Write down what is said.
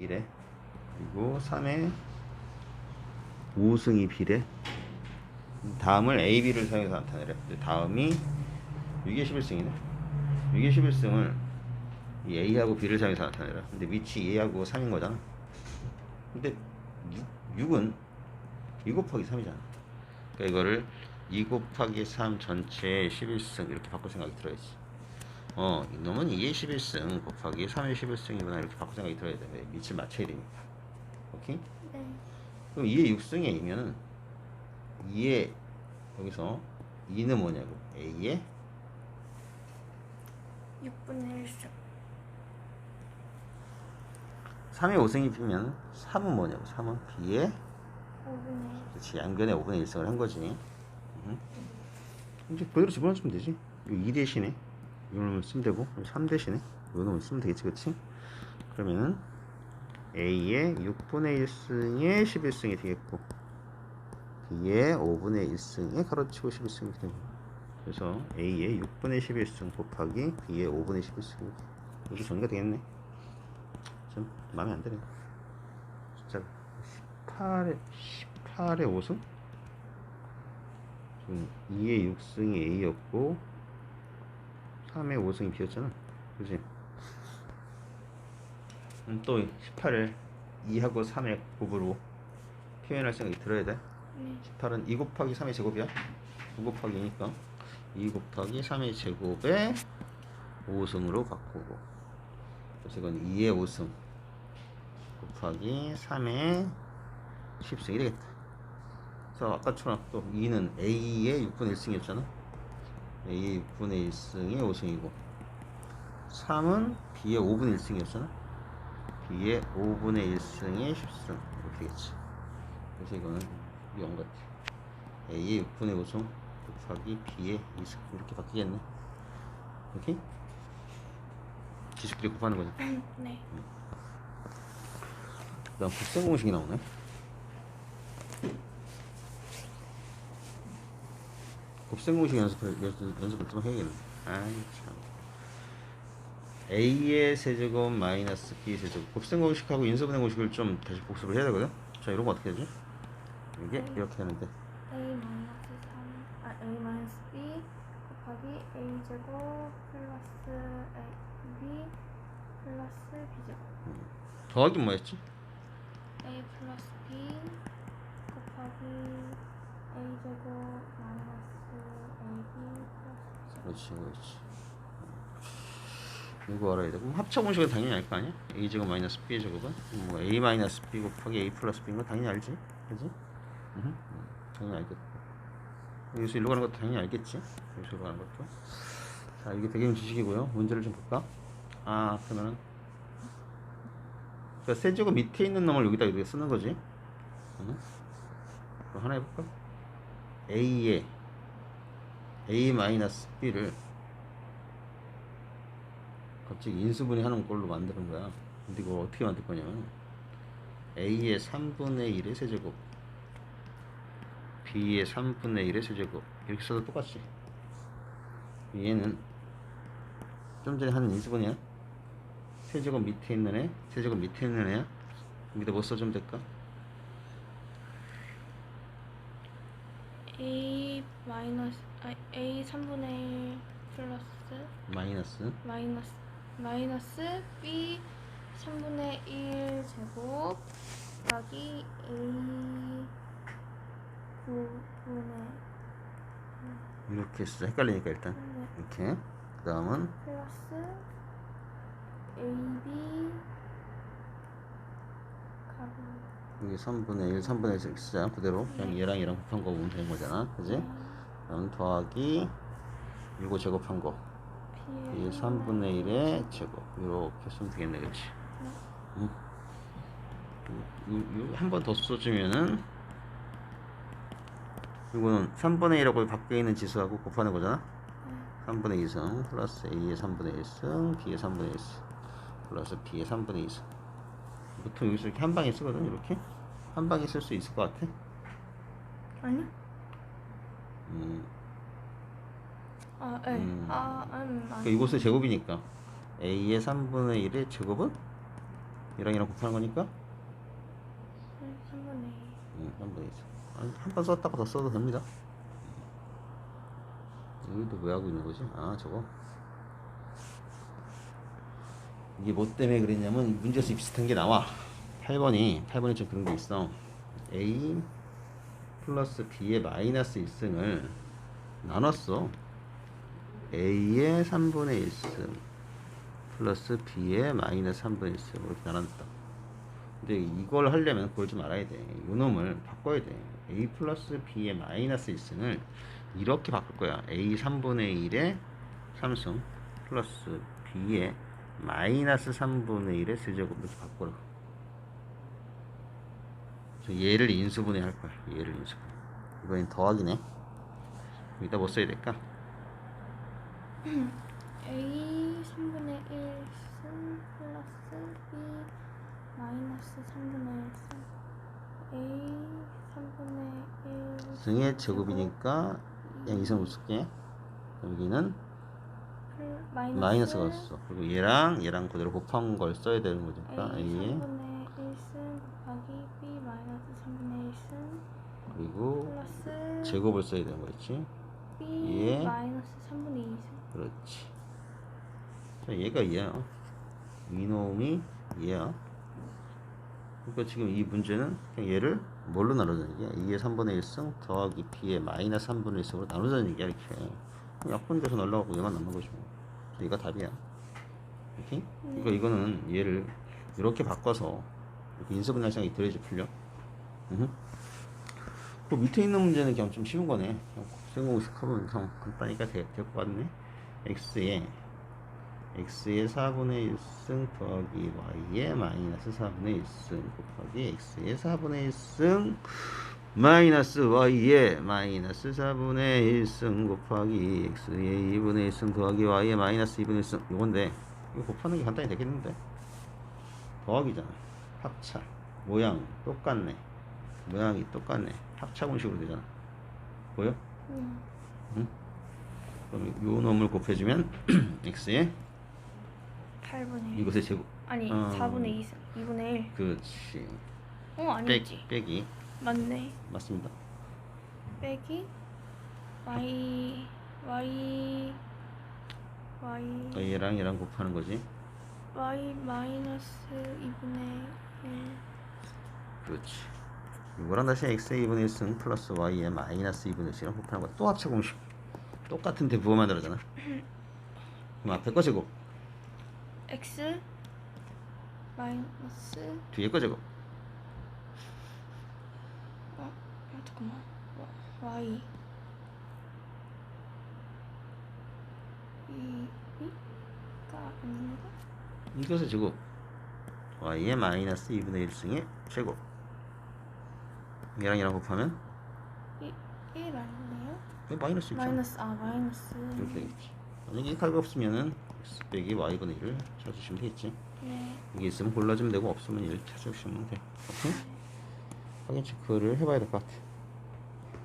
1에 그리고 3에 5승이 B래. 다음을 A, B를 사용해서 나타내래 다음이 6의 11승이네. 6의 11승을 이 A하고 B를 사용해서 나타내라 근데 위치 A하고 3인 거잖아. 근데 6, 은2 곱하기 3이잖아. 그러니까 이거를 2 곱하기 3 전체의 11승 이렇게 바꿀 생각이 들어야지 어, 이놈은 2의 11승 곱하기 3의 11승이구나 이렇게 바꿀 생각이 들어야 돼. 왜? 밑을 맞춰야 되니까. 오케이? 네. 그럼 2의 6승이 A면은 2의 여기서 2는 뭐냐고? A의 6분의 1승. 3의 5승이 B면 3은 뭐냐고? 3은 B의 5분의 1. 그렇지 양변의 5분의 1승을 한 거지. 음. 이제 그대로 집어넣으면 되지. 2 대신에 이놈을 쓰면 되고 3 대신에 이놈을 쓰면 되겠지, 그렇지? 그러면은 A의 6분의 1승의 11승이 되겠고 B의 5분의 1승에 가로치고 11승이 되고 그래서 A의 6분의 11승 곱하기 B의 5분의 11승 이렇게 정리가 되겠네. 좀 마음에 안 드네. 숫자 18에 18에 5승? 지금 2의 6승이 A였고 3의 5승이 B였잖아. 그지? 음, 또 18을 2하고 3의 곱으로 표현할 생각이 들어야 돼. 네. 18은 2 곱하기 3의 제곱이야. 2 곱하기 2니까 2 곱하기 3의 제곱에 5승으로 바꾸고 그래서 이건 2의 5승 곱하기 3의 10승이 되겠다. 그래서 아까처럼 또 2는 A의 6분의 1승이었잖아. A의 6분의 1승이 5승이고 3은 B의 5분의 1승이었잖아. B의 5분의 1승의 10승 이렇게 되겠지. 그래서 이거는 0 같아. A의 6분의 5승 곱하기 B의 2승 이렇게 바뀌겠네. 오케이? 지식들이 곱하는 거지. 네. 그다음 곱셈 공식이 나오네. 곱셈 공식 연습을 연습, 연습을 좀 해야겠네. 아이 참. A의 세제곱 마이너스 B 세제곱 곱셈 공식하고 인수분해 공식을 좀 다시 복습을 해야 되거든. 자 이런 거 어떻게 하지? 이게 이렇게 하는데 A 마이너스 3, 아 A 마이너스 B 곱하기 A 제곱 플러스 A B 플러스 B 제곱. 더하기 뭐였지? A 플러스 B 곱하기 A 제곱 마이너스 A B 플러스 B 제곱. 그렇지 그렇지. 이거 알아야 돼. 그럼 합쳐 공식은 당연히 알 거 아니야? A 제곱 마이너스 B 제곱은 뭐 A 마이너스 B 곱하기 A 플러스 B인 거 당연히 알지, 그지? 응, 당연히 알겠고. 여기서 일로 가는 것도 당연히 알겠지. 여기서 가는 것도. 자, 이게 배경 지식이고요. 문제를 좀 볼까? 아, 그러면은 그 세제곱 밑에 있는 놈을 여기다 이렇게 쓰는 거지. 응? 하나 해볼까? A에 A 마이너스 B를 갑자기 인수분해 하는 걸로 만드는 거야. 근데 이거 어떻게 만들 거냐면 A의 3분의 1의 세제곱 B의 3분의 1의 세제곱 이렇게 써도 똑같지. 얘는 좀 전에 하는 인수분해야. 세제곱 밑에 있는 애, 세제곱 밑에 있는 애야. 여기다 뭐 써주면 될까? A 마이너스 아 A 3분의 1 플러스 마이너스 마이너스 마이너스 B 3분의 1 제곱 곱하기 A 9분의 이렇게 쓰자. 헷갈리니까 일단 이렇게. 그 다음은 플러스 AB 가로 여기 3분의 1, 3분의 1 이렇게 쓰자. 그대로 그냥 얘랑 얘랑 곱한 거 보면 되는 거잖아. 그지? 그럼 더하기 이거 제곱한 거. 이 3분의 1의 제곱. 이렇게 쓰면 되겠네. 그치? 응. 한번 더 써주면은 이거는 3분의 1하고 밖에 있는 지수하고 곱하는 거잖아. 3분의 2승 플러스 A의 3분의 1승 B의 3분의 1승 플러스 B의 3분의 2승 보통 여기서 이렇게 한 방에 쓰거든 이렇게 한 방에 쓸 수 있을 것 같아 아니? 음, 아, 네. 음. 아, 음, 그러니까 아니. 이곳은 제곱이니까 A의 3분의 1의 제곱은 얘랑 얘랑 곱하는 거니까 3분의 2 응, 한번 있어. 한번 썼다가 더 써도 됩니다. 여기도 왜 하고 있는 거지? 아, 저거. 이게 뭐 때문에 그랬냐면 문제에서 비슷한 게 나와. 8번이 8번이 좀 그런 게 있어. A 플러스 B의 마이너스 1승을 나눴어. A의 3분의 1승 플러스 B의 마이너스 3분의 1승 이렇게 나눴다. 근데 이걸 하려면 그걸 좀 알아야 돼. 요 놈을 바꿔야 돼. a 플러스 b의 마이너스 1승을 이렇게 바꿀 거야. a 3분의 1의 3승 플러스 b의 마이너스 3분의 1의 세제곱 이렇게 바꾸라. 얘를 인수분해 할 거야. 얘를 인수분해. 이번엔 더하기네. 여기다 뭐 써야 될까? A 3분의 1 승 플러스 B 마이너스 3분의 1 승 A 3분의 1 승의 제곱이니까 그냥 이승을 쓸게. 여기는 마이너스, 마이너스가 왔어. 그리고 얘랑 얘랑 그대로 곱한 걸 써야 되는 거니까 A A에 3분의 1승 곱하기 B 마이너스 3분의 1승 그리고 플러스 제곱을 써야 되는 거였지. B 예. 마이너스 3분의 2승 그렇지. 자, 얘가 얘야. 이놈이 얘야. 그러니까 지금 이 문제는 그냥 얘를 뭘로 나누자는 얘기야? 2의 3분의 1승 더하기 B의 마이너스 3분의 1승으로 나누자는 얘기야, 이렇게. 약분돼서 날라가고 얘만 남는 거지 뭐. 얘가 답이야. 오케이? 그러니까 이거는 얘를 이렇게 바꿔서 이렇게 생각이 들어야지 풀려. 음. 그 밑에 있는 문제는 그냥 좀 쉬운 거네. 그냥 생공식 하면 그냥 간단하니까 될것 같네. X에 x의 4분의 1승 더하기 y의 마이너스 4분의 1승 곱하기 x의 4분의 1승 마이너스 y의 마이너스 4분의 1승 곱하기 x의 2분의 1승 더하기 y의 마이너스 2분의 1승 이건데 이거 곱하는 게 간단히 되겠는데? 더하기잖아. 합차. 모양 똑같네. 모양이 똑같네. 합차 공식으로 되잖아. 보여? 음, 그럼 요 놈을 곱해주면 x의 8분의 1 이것의 제곱 아니 어. 4분의 2승 2분의 1 그렇지. 어 빼, 아니지. 빼기. 맞네. 맞습니다. 빼기. y y y 얘랑 얘랑 곱하는 거지? y 마이너스 2분의 1 그렇지. 이거랑 다시 x의 2분의 1승 플러스 y의 마이너스 2분의 1이랑 곱하는 거야. 또 합차 공식 똑같은데 부호 만들어잖아. 그럼 앞에 거 제곱 x 마이너스 뒤에 거 제곱 어, 어 잠깐만. 와- y. 이 아닌가? 이것의 제곱 y의 마이너스 2분의 1승의 제곱 얘랑 얘랑 곱하면 이1 아니네요? 왜 마이너스 있잖아 마이너스 아 마이너스. 이렇게 되겠지 만약에 칼가 없으면은 x 빼기 y분의 1을 찾으시면 되겠지. 네. 이게 있으면 골라주면 되고 없으면 1 찾으시면 돼. 오케이? 확인 체크를 해봐야 될 것 같아